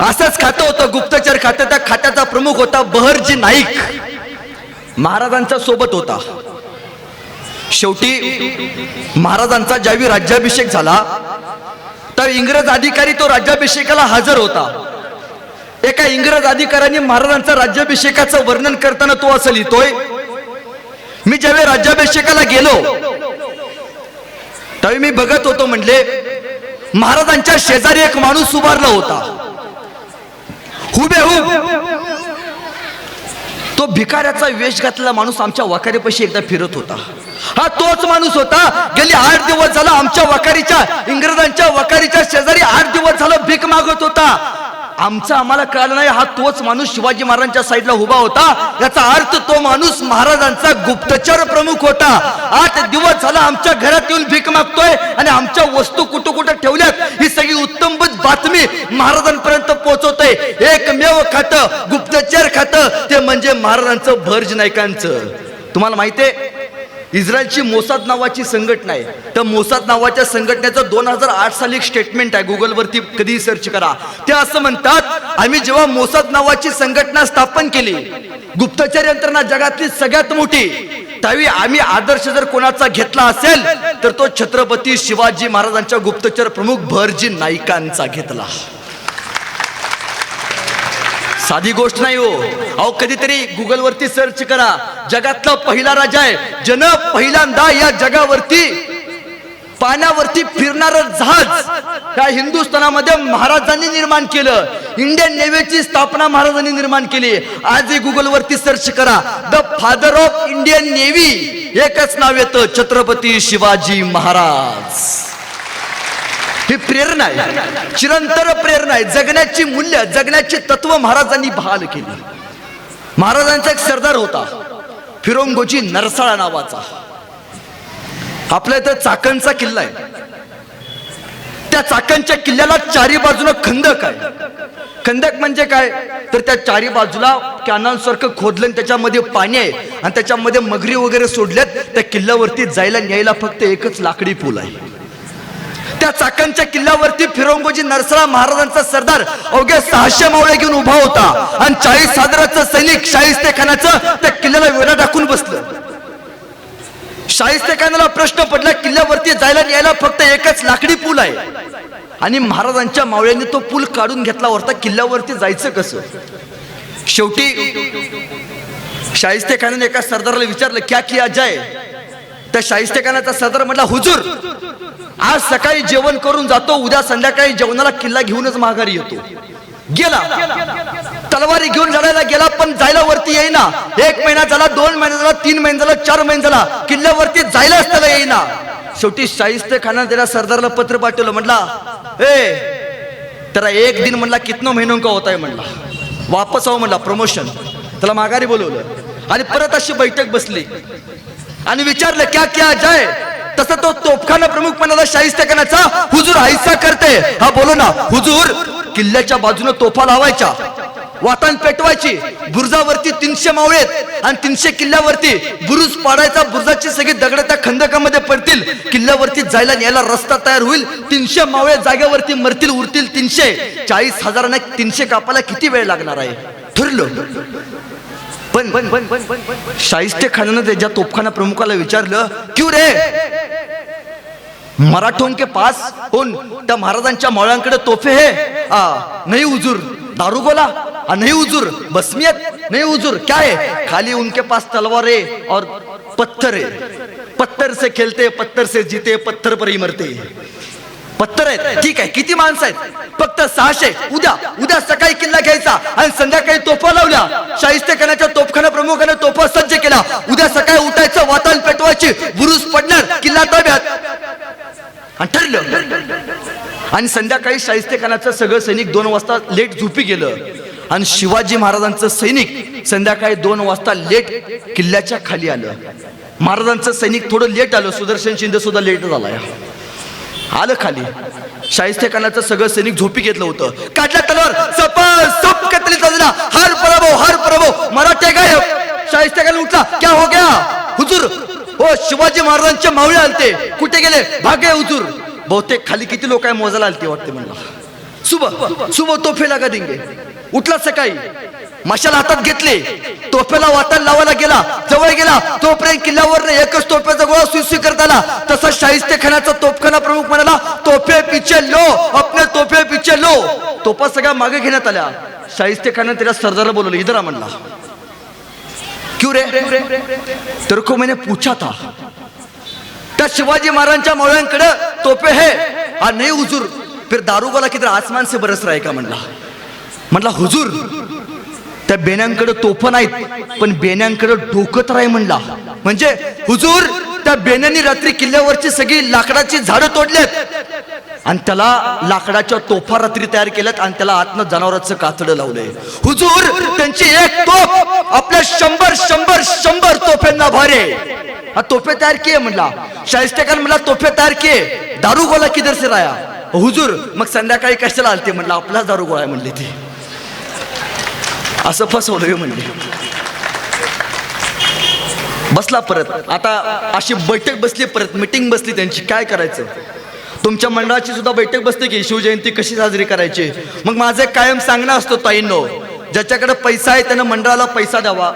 असंच खातं होतं गुप्तचर खातं. त्या खात्याचा प्रमुख होता बहरजी नाईक. महाराजांचा सोबत होता. शेवटी महाराजांचा ज्यावेळी राज्याभिषेक झाला तर इंग्रज अधिकारी तो राज्याभिषेकाला हजर होता. एका इंग्रज अधिकाऱ्याने महाराजांचा राज्याभिषेकाचं वर्णन करताना तो असं लिहितोय मी ज्यावेळी राज्याभिषेकाला गेलो त्यावेळी मी बघत होतो म्हणले महाराजांच्या शेजारी एक माणूस उभारला होता. हुबेहूब तो भिकाऱ्याचा वेश घातलेला माणूस आमच्या वाकारीपाशी एकदा फिरत होता. हा तोच माणूस होता. गेली आठ दिवस झाला आमच्या वकारीच्या इंग्रजांच्या वकारीच्या शेजारी आठ दिवस झालं भीक मागत होता. आमचं आम्हाला कळलं नाही हा तोच माणूस शिवाजी महाराजांच्या साईडला उभा होता. याचा अर्थ तो माणूस महाराजांचा गुप्तचर प्रमुख होता. आठ दिवस झाला आमच्या घरात येऊन भीक मागतोय आणि आमच्या वस्तू कुठं कुठं ठेवल्यात? ही सगळी उत्तमभूत बातमी महाराजांपर्यंत पोहोचवतोय. एकमेव खातं गुप्तचर खातं ते म्हणजे महाराजांचं भर्ज नायकांचं तुम्हाला माहितीये इस्रायलची मोसाद नावाची संघटना आहे. तर मोसाद नावाच्या संघटनेचं दोन हजार आठ साली एक स्टेटमेंट आहे. गुगलवरती कधी सर्च करा. ते असं म्हणतात आम्ही जेव्हा मोसाद नावाची संघटना स्थापन केली गुप्तचर यंत्रणा जगातली सगळ्यात मोठी त्यावेळी आम्ही आदर्श जर कोणाचा घेतला असेल तर तो छत्रपती शिवाजी महाराजांच्या गुप्तचर प्रमुख भरजी नाईकांचा घेतला. साधी गोष्ट नाही हो. अहो कधीतरी गुगलवरती सर्च करा. जगातला पहिला राजा आहे. जन पहिल्यांदा या जगावरती पाण्यावरती फिरणार जहाज त्या हिंदुस्थानामध्ये महाराजांनी निर्माण केलं. इंडियन नेव्हीची स्थापना महाराजांनी निर्माण केली. आजही गुगलवरती सर्च करा. The father of Indian navy एकच नाव येतं छत्रपती शिवाजी महाराज. ही प्रेरणा आहे. चिरंतर प्रेरणा आहे. जगण्याची मूल्य जगण्याची तत्व महाराजांनी बहाल केली. महाराजांचा एक सरदार होता. फिरोंगोजी नरसाळा नावाचा. आपल्या इथं चाकणचा किल्ला आहे. त्या चाकणच्या किल्ल्याला चारी बाजूला खंदक आहे. खंदक म्हणजे काय? तर त्या चारी बाजूला कॅनॉल सारखं खोदलं आणि त्याच्यामध्ये पाणी आहे. आणि त्याच्यामध्ये मगरी वगैरे सोडल्यात. त्या किल्ल्यावरती जायला न्यायला फक्त एकच लाकडी पूल आहे. त्या चाकणच्या किल्ल्यावरती फिरंगोजी नरसरा महाराजांचा सरदार अवघ्या सहाशे मावळे घेऊन उभा होता. आणि चाळीस हजाराचं सैनिक शाहिस्ते खानाचं त्या किल्ल्याला वेळा टाकून बसलं. शाहिस्ते खानाला प्रश्न पडला किल्ल्यावरती जायला यायला फक्त एकच लाकडी पूल आहे. आणि महाराजांच्या मावळ्यांनी तो पूल काढून घेतला होता किल्ल्यावरती जायचं कसं? शेवटी शाहिस्ते खानाने एका सरदाराला विचारलं क्या किया जाय त्या शाहिस्ते खानाचा सरदार म्हटला हुजूर आज सकाळी जेवण करून जातो उद्या संध्याकाळी जेवणाला किल्ला घेऊनच माघारी येतो. गेला. तलवारी घेऊन लढायला गेला पण जायला वरती येईना. एक महिना झाला दोन महिना झाला तीन महिना झाला चार महिने झाला किल्ल्यावरती जायलाच त्याला येईना. शेवटी शाहिस्ते खाना त्याला सरदारला पत्र पाठवलं म्हटला ए त्याला एक दिन म्हणला कितनो महिनों का होताय म्हणला. वापस आहो म्हणला प्रमोशन. त्याला माघारी बोलवलं. आणि परत अशी बैठक बसली. आणि विचारलं क्या क्या जाय तसा तो तोफखाना प्रमुख पणाला शाहिस्ते हुजूर हायसा करते. हा बोलो ना हुजूर किल्ल्याच्या बाजूने तोफा लावायच्या वातान पेटवायची बुरुजावरती तीनशे मावळेत आणि तीनशे किल्ल्यावरती बुरुज पाडायचा बुरुजाची सगळी दगड त्या खंदकामध्ये पडतील. किल्ल्यावरती जायला न्यायला रस्ता तयार होईल. तीनशे मावळे जागेवरती मरतील उरतील तीनशे. चाळीस हजारांना तीनशे कापायला किती वेळ लागणार आहे? ठरलं. पण शाहिस्ते खानानं त्याच्या तोफखाना प्रमुखाला विचारलं क्यू रे? मराठों के पास होऊन त्या महाराजांच्या मळांकडे तोफे है. नाही उजूर दारू बोला. नहीं उजूर बसमियत. नहीं उजूर क्या है? खाली उनके पास तलवार है और पत्थर है. पत्थर से खेलते पत्थर से जीते पत्थर पर ही मरते पत्थर आहेत. ठीक आहे किती माणसं आहेत? फक्त सहाशे. उद्या उद्या सकाळी किल्ला घ्यायचा आणि संध्याकाळी तोफा लावल्या. शाहिस्तेखानाच्या तोफखाना प्रमुखाने तोफा सज्ज केला. उद्या सकाळी उठायचं वातावरण पेटवायची. बुरुज पडणार किल्ला ताब्यात. ठरलं. आणि संध्याकाळी शाहिस्तेखानाचं सगळं सैनिक दोन वाजता लेट झोपी गेलं. आणि शिवाजी महाराजांचं सैनिक संध्याकाळी दोन वाजता लेट किल्ल्याच्या खाली आलं. महाराजांचं सैनिक थोडं लेट आलं. सुदर्शन शिंदे सुद्धा लेट झालाय. आलं खाली. शाहिस्ते खानाचं सगळं सैनिक झोपी घेतलं होतं. काढल्या तलवार. सप सप कतली चालला हर प्रभो हर प्रभो मराठे गायब. शाहिस्ते खान उठला. क्या हो गया? हुजूर. हो शिवाजी महाराजांचे मावळे आलते. कुठे गेले? भाग्य हुजूर. बहुतेक खाली किती लोक आहे? मोजायला आलते वाटते म्हणला सुबह सुबह तोफे लगा देंगे। उठला सकाळी मशाल हातात घेतले तोफेला वाटायला लावायला गेला जवळ गेला तोपर्यंत किल्ल्यावर एकच तोफेचा गोळा सुई करत आला. तसा शाहिस्ते खानाचा तोफखाना प्रमुख म्हणाला तोफे पिचे लो अपने तोफे पिचे लो. तोफा सगळ्या मागे घेण्यात आल्या. शाहिस्ते खानाने त्याला सरदारला बोलवलं इधर म्हणला. क्यू रे? तर को मैंने पूछा था त्या शिवाजी महाराजांच्या मावळ्यांकडे तोफे हे? हा नाही उजूर फिर दारूवाला किती आसमान से बरस राय का म्हणला म्हणला हुजूर त्या बेण्यांकडे तोफ नाहीत पण बेण्यांकडे डोकं तर आहे म्हणला म्हणजे हुजूर त्या बेण्यांनी रात्री किल्ल्यावरची सगळी लाकडाची झाडं तोडलेत. आणि त्याला लाकडाच्या तोफा रात्री तयार केल्यात आणि त्याला आतनं जनावरांचं कातडं लावलंय. हुजूर त्यांची एक तोफ आपल्या शंभर शंभर शंभर तोफ्यांना भारे. हा तोफे तयार किए म्हणला शाहिस्तेखान म्हणला तोफे तयार के दारू गोला किधर से राया? हुजूर मग संध्याकाळी कशाला आलते म्हणलं? आपलाच दारू गोळा आहे म्हणले ती. असं फसवलं म्हणले. बसला परत. आता अशी बैठक बसली परत मिटिंग बसली त्यांची. काय करायचं? तुमच्या मंडळाची सुद्धा बैठक बसते की शिवजयंती कशी साजरी करायची? मग माझं एक कायम सांगणं असतो ताईंनो ज्याच्याकडे पैसा आहे त्यानं मंडळाला पैसा द्यावा.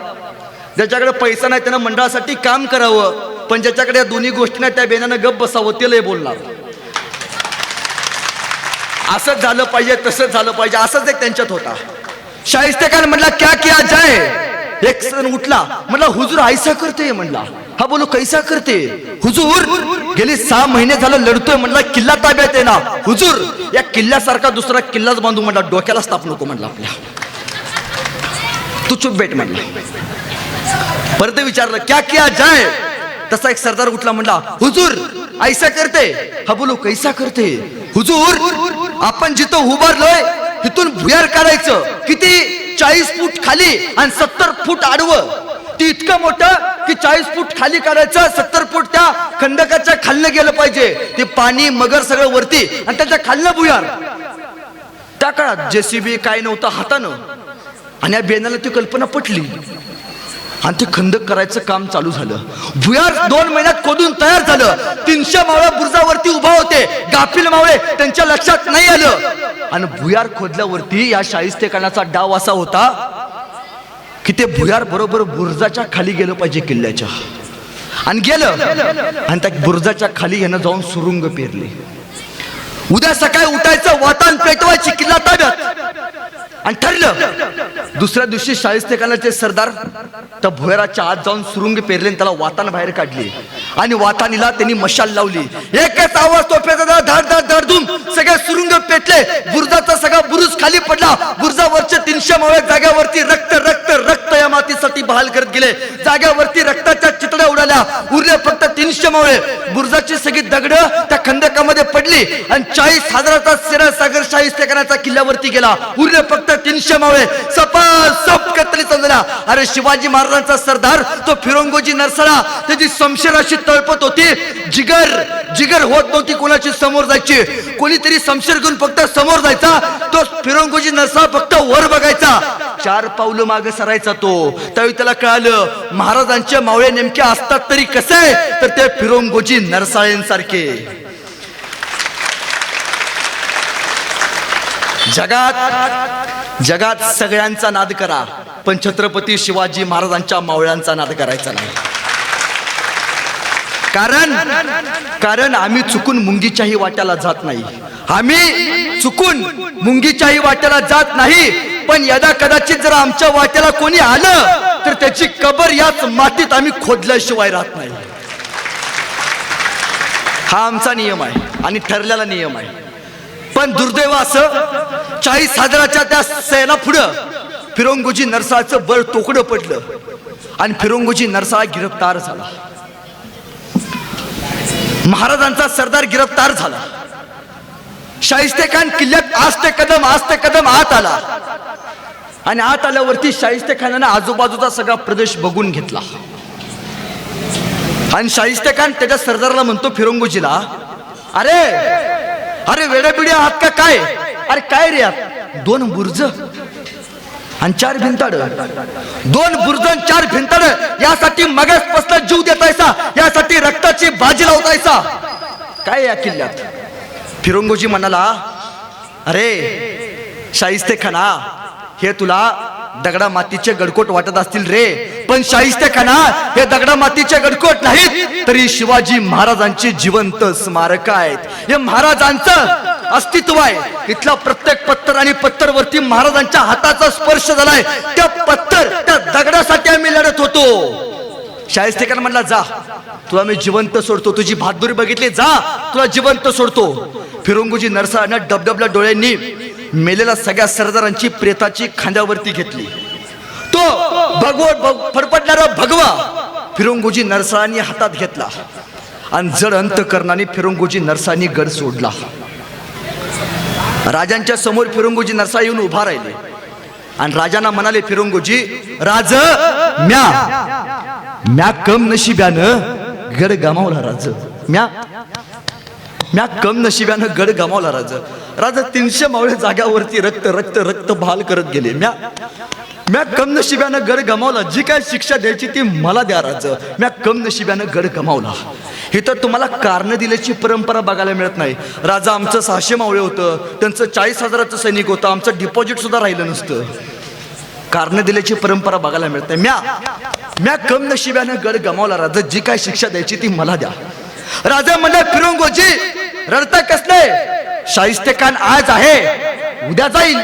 ज्याच्याकडे पैसा नाही त्यानं मंडळासाठी काम करावं. पण ज्याच्याकडे या दोन्ही गोष्टी नाही त्या बेनानं गप बसावं ते लय बोलणार. असंच झालं पाहिजे तसंच झालं पाहिजे असंच एक त्यांच्यात होता. शाहिस्तेकार म्हटला म्हणला क्या किया जाय एक सण उठला म्हणला हुजूर ऐसा करते म्हणला. हा बोलू कैसा करते? हुजूर गेली सहा महिने झालं लढतोय म्हणला किल्ला ताब्यात आहे ना. हुजूर या किल्ल्यासारखा दुसरा किल्लाच बांधू म्हणला डोक्याला स्थाप नको म्हणला आपल्या. तू चुप भेट म्हणला. परत विचारलं क्या किया जाय तसा एक सरदार उठला म्हणला हुजूर ऐसा करते हा बोलो कैसा करते? हुजूर आपण जिथं उभारलोय तिथून भुयार काढायचं. किती चाळीस फूट खाली आणि सत्तर फूट आडवं. ती इतकं मोठं की चाळीस फूट खाली काढायचं सत्तर फूट त्या खंडकाच्या खालनं गेलं पाहिजे. ते पाणी मगर सगळं वरती आणि त्याच्या खालनं भुयार. त्या काळात जेसीबी काय नव्हतं हातानं. आणि या बेनाला ती कल्पना पटली. आणि ते खंदक करायचं काम चालू झालं. भुयार दोन महिन्यात खोदून तयार झालं. तीनशे मावळ्या बुर्जावरती उभा होते. गाफील मावळे त्यांच्या लक्षात नाही आलं. आणि भुयार खोदल्यावरती या शाहिस्तेखानाचा डाव असा होता की ते भुयार बरोबर बुर्जाच्या खाली गेलं पाहिजे किल्ल्याच्या. आणि गेलं. आणि त्या बुर्जाच्या खाली यानं जाऊन सुरुंग पेरली. उद्या सकाळी उठायचं वातान पेटवायची किल्ला ताब्यात. आणि ठरलं. दुसऱ्या दिवशी शाहिस्तेखानाचे सरदार त्या भोयराच्या आत जाऊन सुरुंग पेरले त्याला वातान बाहेर काढली. आणि वातानीला त्यांनी मशाल लावली. एकच आवाज तो तोफेचा धड धड धडधूम सगळे सुरुंग पेटले. बुरुजाचा सगळा बुरुज खाली पडला. बुर्जावरचे तीनशे मावळ्या जाग्यावरती रक्त रक्त रक्त या मातीसाठी बहाल करत गेले. जाग्यावरती रक्ताच्या चितड्या उडाल्या. उरले फक्त तीनशे मावळे. बुर्जाची सगळी दगड त्या खंदकामध्ये पडली आणि चाळीस हजाराचा सिरा सागर शाहिस्तेखानाचा किल्ल्यावरती गेला. उरले फक्त तीनशे मावळे. सपा सप कतली समजला अरे शिवाजी महाराजांचा सरदार तो फिरंगोजी नरसळा त्याची समशेर तळपत होती. जिगर जिगर होत नव्हती कोणाची समोर जायची. कोणीतरी समशेर घेऊन फक्त समोर जायचा. तो फिरंगोजी नसा फक्त वर बघायचा. चार पावलं मागे सरायचा तो. त्यावेळी त्याला कळालं महाराजांचे मावळे नेमके असतात तरी कसं? तर ते फिरंगोजी नरसाळ्यांसारखे. जगात जगात सगळ्यांचा नाद करा. पण छत्रपती शिवाजी महाराजांच्या मावळ्यांचा नाद करायचा नाही. कारण कारण आम्ही चुकून मुंगीच्याही वाट्याला जात नाही. आम्ही चुकून मुंगीच्याही वाट्याला जात नाही पण यदा कदाचित जर आमच्या वाट्याला कोणी आलं तर त्याची कबर याच मातीत आम्ही खोदल्याशिवाय राहत नाही. हा आमचा नियम आहे आणि ठरलेला नियम आहे. पण दुर्दैव असं चाळीस हजाराच्या त्या सैला पुढं फिरंगोजी नरसाळचं बळ तोकडं पडलं आणि फिरंगोजी नरसाळा गिरफ्तार झाला. महाराजांचा सरदार गिरफ्तार झाला. शाहिस्ते खान किल्ल्यात आज ते कदम आज ते कदम आत आला. आणि आत आल्यावरती शाहिस्ते खानानं आजूबाजूचा सगळा प्रदेश बघून घेतला. आणि शाहिस्ते खान त्याच्या सरदारला म्हणतो फिरंगोजीला अरे अरे वेडेबिडे आहात का? काय? अरे काय रे दोन बुर्ज आणि चार भिंताड. दोन बुर्जन चार भिंताड. यासाठी मगासपासून जीव देतायचा यासाठी रक्ताची बाजी लावतायचा काय या किल्ल्यात? फिरंगोजी म्हणाला अरे शाहिस्ते खाना हे तुला दगडा मातीचे गडकोट वाटत असतील रे. पण शाहिस्ते खाना हे दगडा मातीचे गडकोट नाहीत. तरी शिवाजी महाराजांची जिवंत स्मारक आहेत. हे महाराजांचं अस्तित्व आहे. इथला प्रत्येक पत्थर आणि पत्तरवरती महाराजांच्या हाताचा स्पर्श झालाय. त्या पत्थर त्या दगडासाठी आम्ही लढत होतो. शाहिस्तेकर म्हणला जा. तुला मी जिवंत सोडतो. तुझी बहादुरी बघितली जा. तुला जिवंत सोडतो. फिरंगुजी नरसाळानं डबडबल्या डोळ्यांनी मेलेल्या सगळ्या सरदारांची प्रेताची खांद्यावरती घेतली. तो भगवत फडफडणारा भगवा फिरंगुजी नरसाळांनी हातात घेतला. आणि जड अंतकरणाने फिरंगुजी नरसानी गड सोडला. राजांच्या समोर फिरंगुजी नरसा येऊन उभा राहिले. आणि राजांना म्हणाले फिरंगुजी राज म्या म्या कम नशिब्यानं गड गमावला राज. म्या म्या कम नशिब्यानं गड गमावला राज. राजा तीनशे मावळे जाग्यावरती रक्त रक्त रक्त भाल करत गेले. म्या म्या कम नशिब्यानं गड गमावला जी काय शिक्षा द्यायची ती मला द्या राज. म्या कम नशिब्यानं गड गमावला हे तर तुम्हाला कारणं दिल्याची परंपरा बघायला मिळत नाही. राजा आमचं सहाशे मावळे होतं त्यांचं चाळीस हजाराचं सैनिक होतं आमचं डिपॉझिट सुद्धा राहिलं नसतं. कारणं दिल्याची परंपरा बघायला मिळत नाही. म्या म्या कम नशिब्यानं गड गमावला राजा जी काय शिक्षा द्यायची ती मला द्या. राजा म्हणला फिरंगोजी रडता कसले? शाहिस्ते खान आज आहे उद्या जाईल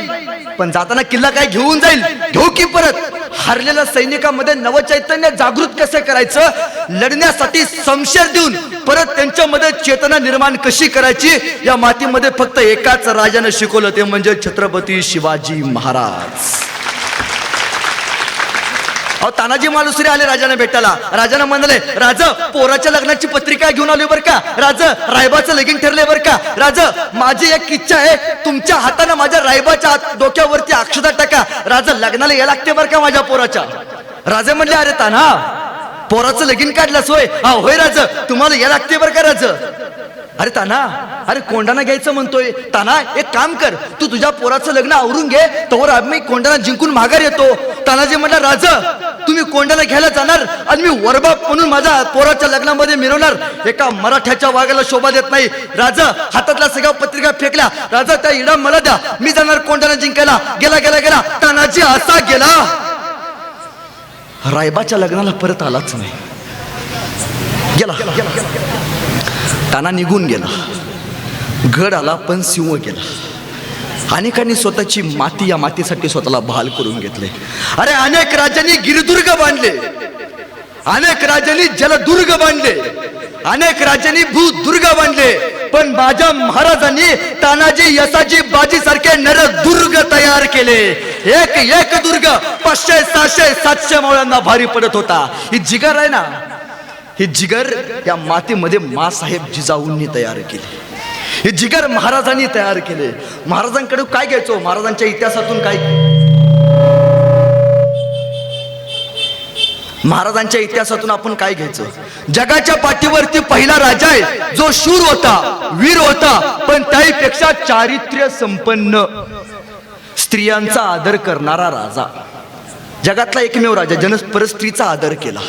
पण जाताना किल्ला काय घेऊन जाईल? घेऊ की परत? हरलेल्या सैनिकांमध्ये नवचैतन्य जागृत कसं करायचं? लढण्यासाठी संशय देऊन परत त्यांच्यामध्ये चेतना निर्माण कशी करायची? या मातीमध्ये फक्त एकाच राजानं शिकवलं ते म्हणजे छत्रपती शिवाजी महाराज. अहो तानाजी मालुसरे आले राजाने भेटायला. राजाने म्हणाले राज पोराच्या लग्नाची पत्रिका घेऊन आली बरं का? राज रायबाचं लगीन ठरले बरं का? राज माझी एक इच्छा आहे तुमच्या हाताने माझ्या रायबाच्या डोक्यावरती अक्षता टाका. राज लग्नाला या लागते बरं का माझ्या पोराच्या? राजे म्हणले अरे ताना पोराचं लगीन काढलं होय. हा होय राज तुम्हाला या लागते बरं का राज? अरे ताना अरे कोंडाना घ्यायचं म्हणतोय. ताना एक काम कर तू तुझ्या पोराचं लग्न आवरून घे. तोवर आम्ही कोंडाना जिंकून माघार येतो. तानाजी म्हटलं राज तुम्ही कोंड्याला घ्यायला जाणार आणि मी वरबाप म्हणून माझ्या पोराच्या लग्नामध्ये मिरवणार. एका मराठ्याच्या वागायला शोभा देत नाही. राजा हातातल्या सगळ्या पत्रिका फेकल्या. राजा त्या इडा मला द्या. मी जाणार कोंड्याला जिंकायला. गेला गेला गेला. तानाजी असा गेला. रायबाच्या लग्नाला परत आलाच नाही. गेला. ताना निघून गेला. गड आला पण सिंह गेला. अनेकांनी स्वतःची माती या मातीसाठी स्वतःला बहाल करून घेतले. अरे अनेक राजांनी गिरिदुर्ग बांधले. अनेक राजांनी जलदुर्ग बांधले. अनेक राजांनी भूदुर्ग बांधले. पण माझ्या महाराजांनी तानाजी यसाजी बाजी सारखे नरदुर्ग तयार केले. एक एक दुर्ग पाचशे सहाशे सातशे मावळ्यांना भारी पडत होता. ही जिगर आहे ना हे जिगर या मातीमध्ये मासाहेब जिजाऊंनी तयार केली. हे जिगर महाराजांनी तयार केले. महाराजांकडे काय घ्यायचो? महाराजांच्या इतिहासातून काय? महाराजांच्या इतिहासातून आपण काय घ्यायचं? जगाच्या पाठीवरती पहिला राजा आहे. जो शूर होता वीर होता पण त्याहीपेक्षा चारित्र्य संपन्न. स्त्रियांचा आदर करणारा राजा. जगातला एकमेव राजा ज्यानं परस्त्रीचा आदर केला.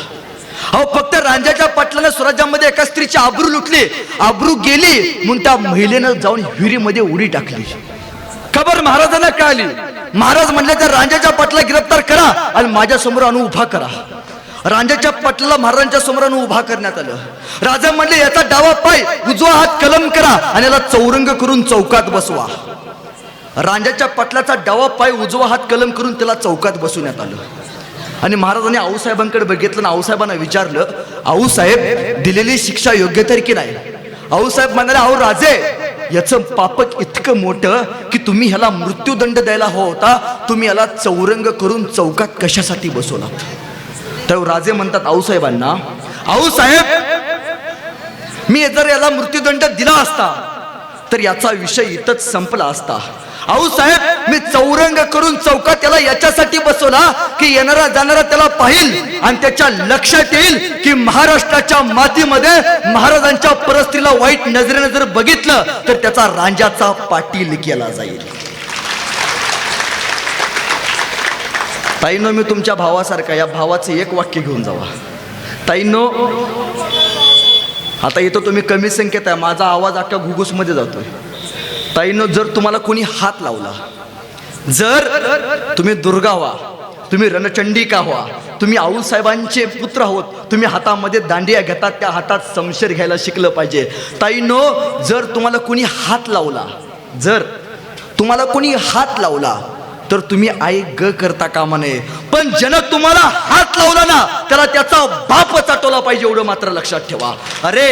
अहो फक्त रांजाच्या पाटलानं स्वराज्यामध्ये एका स्त्रीची आबरू लुटली. आबरू गेली म्हणून त्या महिलेनं जाऊन विहिरीमध्ये उडी टाकली. खबर महाराजांना कळाली. महाराज म्हणले तर रांजाच्या पाटला गिरफ्तार करा आणि माझ्यासमोर आणून उभा करा. रांजाच्या पाटलाला महाराजांच्या समोर आणून उभा करण्यात आलं. राजा म्हणले याचा डावा पाय उजवा हात कलम करा आणि याला चौरंग करून चौकात बसवा. रांजाच्या पाटलाचा डावा पाय उजवा हात कलम करून त्याला चौकात बसवण्यात आलं. आणि महाराजांनी आऊसाहेबांकडे बघितलं आणि आऊसाहेबांना विचारलं आऊसाहेब दिलेली शिक्षा योग्य तरी की नाही? आऊसाहेब म्हणाले आऊ राजे याचं पापक इतकं मोठं की तुम्ही ह्याला मृत्यूदंड द्यायला हवा होता. तुम्ही याला चौरंग करून चौकात कशासाठी बसवलात तर राजे म्हणतात आऊसाहेबांना आऊसाहेब मी जर याला मृत्यूदंड दिला असता तर याचा विषय इथंच संपला असता. आऊ साहेब मी चौरंग करून चौका त्याला याच्यासाठी बसवला की येणारा जाणारा त्याला पाहिल आणि त्याच्या लक्षात येईल की महाराष्ट्राच्या मातीमध्ये महाराजांच्या परिस्थितीला वाईट नजरेने जर बघितलं तर त्याचा रांजाचा पाटील केला जाईल. ताईनो मी तुमच्या भावासारखा या भावाचं एक वाक्य घेऊन जावा. ताईनो आता इथं तुम्ही कमी संख्येत आहे माझा आवाज अख्ख्या घुगुसमध्ये जातोय. ताईनो जर तुम्हाला कोणी हात लावला जर तुम्ही दुर्गा व्हा तुम्ही रणचंडिका व्हा तुम्ही आऊसाहेबांचे पुत्र आहोत तुम्ही हातामध्ये दांडिया घेतात त्या हातात समशेर घ्यायला शिकलं पाहिजे. ताईनो जर तुम्हाला कोणी हात लावला जर तुम्हाला कोणी हात लावला तर तुम्ही आई ग करता कामा नये. पण ज्यानं तुम्हाला हात लावला ना त्याला त्याचा बाप चाटवला पाहिजे एवढं मात्र लक्षात ठेवा. अरे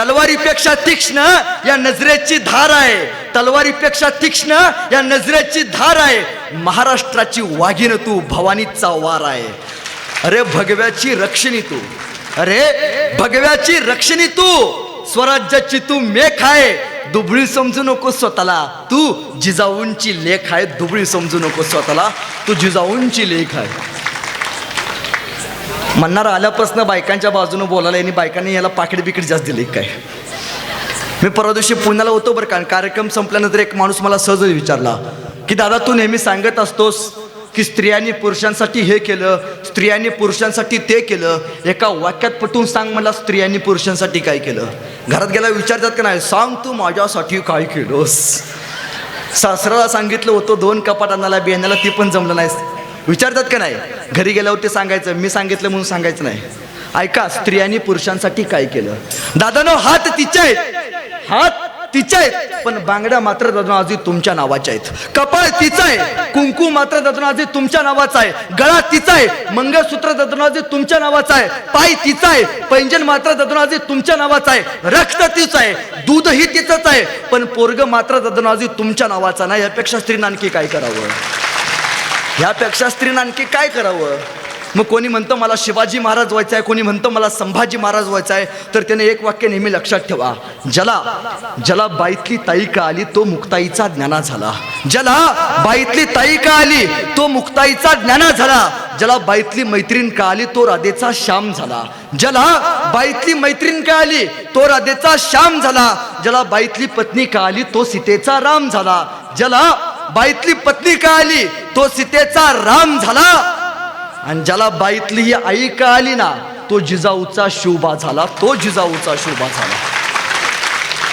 तलवारीपेक्षा तीक्ष्ण या नजरेची धार आहे. तलवारीपेक्षा तीक्ष्ण या नजरेची धार आहे. महाराष्ट्राची वाघिन तू भवानीचा वार आहे. अरे भगव्याची रक्षणी तू. अरे भगव्याची रक्षणी तू. स्वराज्याची तू मेख आहे. दुबळी समजू नको स्वतःला. तू जिजाऊंची लेख आहे. दुबळी समजू नको स्वतःला. तू जिजाऊंची लेख आहे. म्हणणार आल्यापासून बायकांच्या बाजूने बोलायला आणि बायकांनी याला पाकिट बिकीट जास्त दिली काय? मी परवा दिवशी पुण्याला होतो बरं का कार्यक्रम संपल्यानंतर एक माणूस मला सहज विचारला की दादा तू नेहमी सांगत असतोस की स्त्रियांनी पुरुषांसाठी हे केलं स्त्रियांनी पुरुषांसाठी ते केलं. एका वाक्यात पटवून सांग मला स्त्रियांनी पुरुषांसाठी काय केलं. घरात गेला विचारतात का नाही सांग तू माझ्यासाठी काय केलंस? सासऱ्याला सांगितलं होतं दोन कपाट आणायला बियाण्याला ती पण जमलं नाही विचारतात का नाही? घरी गेल्यावर ते सांगायचं मी सांगितलं म्हणून सांगायचं नाही. ऐका स्त्रियांनी पुरुषांसाठी काय केलं? दादानो हात तिच्या आहेत. हात तिचे आहेत. पण बांगड्या मात्र दादा आजी तुमच्या नावाच्या आहेत. कपाळ तिचं आहे. कुंकू मात्र दादा आजी तुमच्या नावाचा आहे. गळा तिचा आहे. मंगळसूत्र दादा आजी तुमच्या नावाचा आहे. पाय तिचा आहे. पैंजन मात्र दादा आजी तुमच्या नावाचा आहे. रक्त तिचं आहे. दूधही तिचंच आहे. पण पोरग मात्र दादा आजी तुमच्या नावाचा नाही. यापेक्षा स्त्रीनं आणखी काय करावं? ह्यापेक्षा स्त्रीनं आणखी काय करावं? मग कोणी म्हणतं मला शिवाजी महाराज व्हायचं आहे कोणी म्हणतं मला संभाजी महाराज व्हायचं आहे तर त्याने एक वाक्य नेहमी लक्षात ठेवा. ज्याला ज्याला बाईतली ताई का आली तो मुक्ताईचा ज्ञाना झाला. ज्याला बाईतली ताई का आली तो मुक्ताईचा ज्ञाना झाला. ज्याला बाईतली मैत्रीण का आली तो राधेचा श्याम झाला. ज्याला बाईतली मैत्रीण का आली तो राधेचा श्याम झाला. ज्याला बाईतली पत्नी का आली तो सीतेचा राम झाला. ज्याला बाईतली पत्नी का आली तो सीतेचा राम झाला. आणि ज्याला बाईतली ही आई का आली ना तो जिजाऊचा शोभा झाला तो जिजाऊचा शोभा झाला.